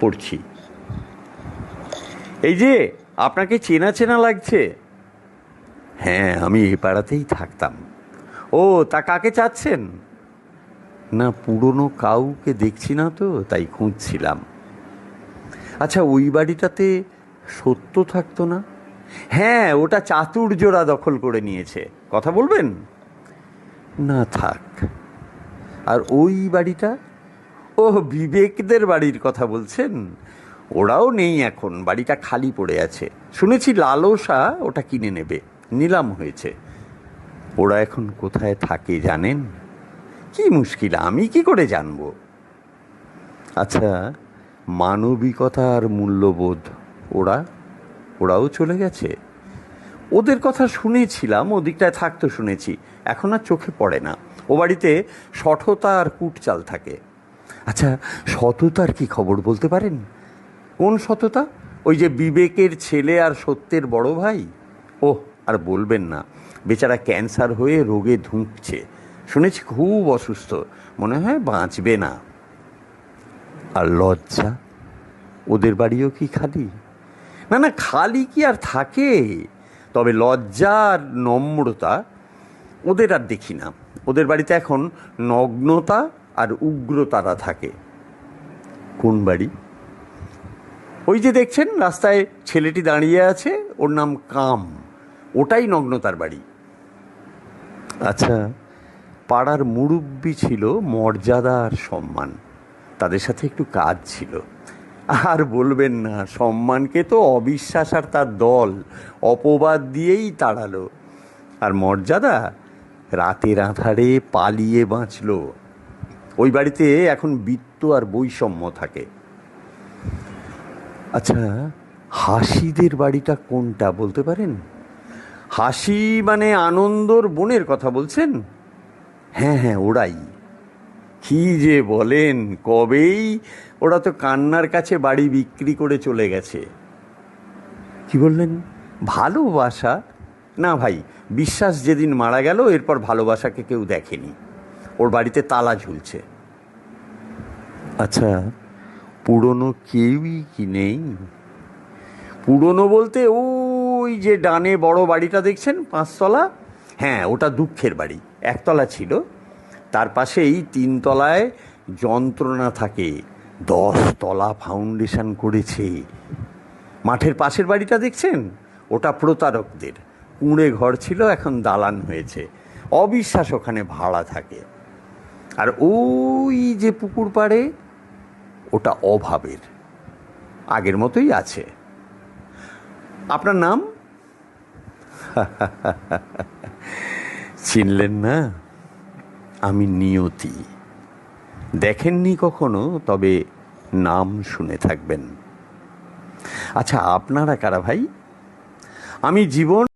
পড়ছি। এই যে, আপনাকে চেনা চেনা লাগছে? হ্যাঁ আমি এই পাড়াতেই থাকতাম। ও, তা কাকে চাচ্ছেন? না, পুরনো কাউকে দেখছি না তো, তাই খুঁজছিলাম। আচ্ছা ওই বাড়িটাতে সত্য থাকতো না? হ্যাঁ ওটা চাতুর্যরা দখল করে নিয়েছে। কথা বলবেন? না, থাক। আর ওই বাড়িটা? ও বিবেকদের বাড়ির কথা বলছেন? ওরাও নেই এখন, বাড়িটা খালি পড়ে আছে। শুনেছি লালসা ওটা কিনে নেবে, নিলাম হয়েছে। ওরা এখন কোথায় থাকে জানেন? কি মুশকিল, আমি কি করে জানব? আচ্ছা মানবিকতা আর মূল্যবোধ, ওরা, ওরাও চলে গেছে? ওদের কথা শুনেছিলাম ওদিকটায় থাকতো শুনেছি, এখন আর চোখে পড়ে না। ও বাড়িতে সঠতা আর কুটচাল থাকে। আচ্ছা সততার কি খবর বলতে পারেন? কোন সততা? ওই যে বিবেকের ছেলে আর সত্যের বড় ভাই? ও আর বলবেন না, বেচারা ক্যান্সার হয়ে রোগে ধুঁকছে। শুনেছি খুব অসুস্থ, মনে হয় বাঁচবে না। আর লজ্জা? ওদের বাড়িও কি খালি? না না, খালি কি আর থাকে? তবে লজ্জা আর নম্রতা, ওদের আর দেখি না। ওদের বাড়িতে এখন নগ্নতা আর উগ্রতারা থাকে। কোন বাড়ি? ওই যে দেখছেন, রাস্তায় ছেলেটি দাঁড়িয়ে আছে, ওর নাম কাম। ওটাই নগ্নতার বাড়ি। আচ্ছা পাড়ার মুরব্বি ছিল মর্যাদা আর সম্মান। তাদের সাথে একটু কাজ ছিল। আর বলবেন না, সম্মানকে তো অবিশ্বাস আর তার দল অপবাদ দিয়েই তাড়ালো। আর মর্যাদা রাতের আধারে পালিয়ে বাঁচল। ওই বাড়িতে এখন বৃত্ত আর বৈষম্য থাকে। আচ্ছা হাসিদের বাড়িটা কোনটা বলতে পারেন? হাসি মানে আনন্দর বোনের কথা বলছেন? হ্যাঁ হ্যাঁ ওরাই। কি যে বলেন, কবেই? ওরা তো কান্নার কাছে বাড়ি বিক্রি করে চলে গেছে। কি বললেন? ভালোবাসা? না ভাই, বিশ্বাস যেদিন মারা গেল, এরপর ভালোবাসাকে কেউ দেখেনি। ওর বাড়িতে তালা ঝুলছে। আচ্ছা পুরনো কেউই কি নেই? পুরনো বলতে ওই যে ডানে বড় বাড়িটা দেখছেন পাঁচতলা? হ্যাঁ ওটা দুঃখের বাড়ি একতলা ছিল। তার পাশেই তিনতলায় যন্ত্রণা থাকে দশতলা ফাউন্ডেশন করেছে। মাঠের পাশের বাড়িটা দেখছেন? ওটা প্রতারকদের কুঁড়ে ঘর ছিল এখন দালান হয়েছে। অবিশ্বাস ওখানে ভাড়া থাকে। আর ওই যে পুকুর পাড়ে, ওটা অভাবের। আগের মতোই আছে। আপনার নাম? চিনলেন না? আমি নিয়তি। দেখেননি কখনো? তবে নাম শুনে থাকবেন। আচ্ছা আপনারা কারা ভাই? আমি জীবন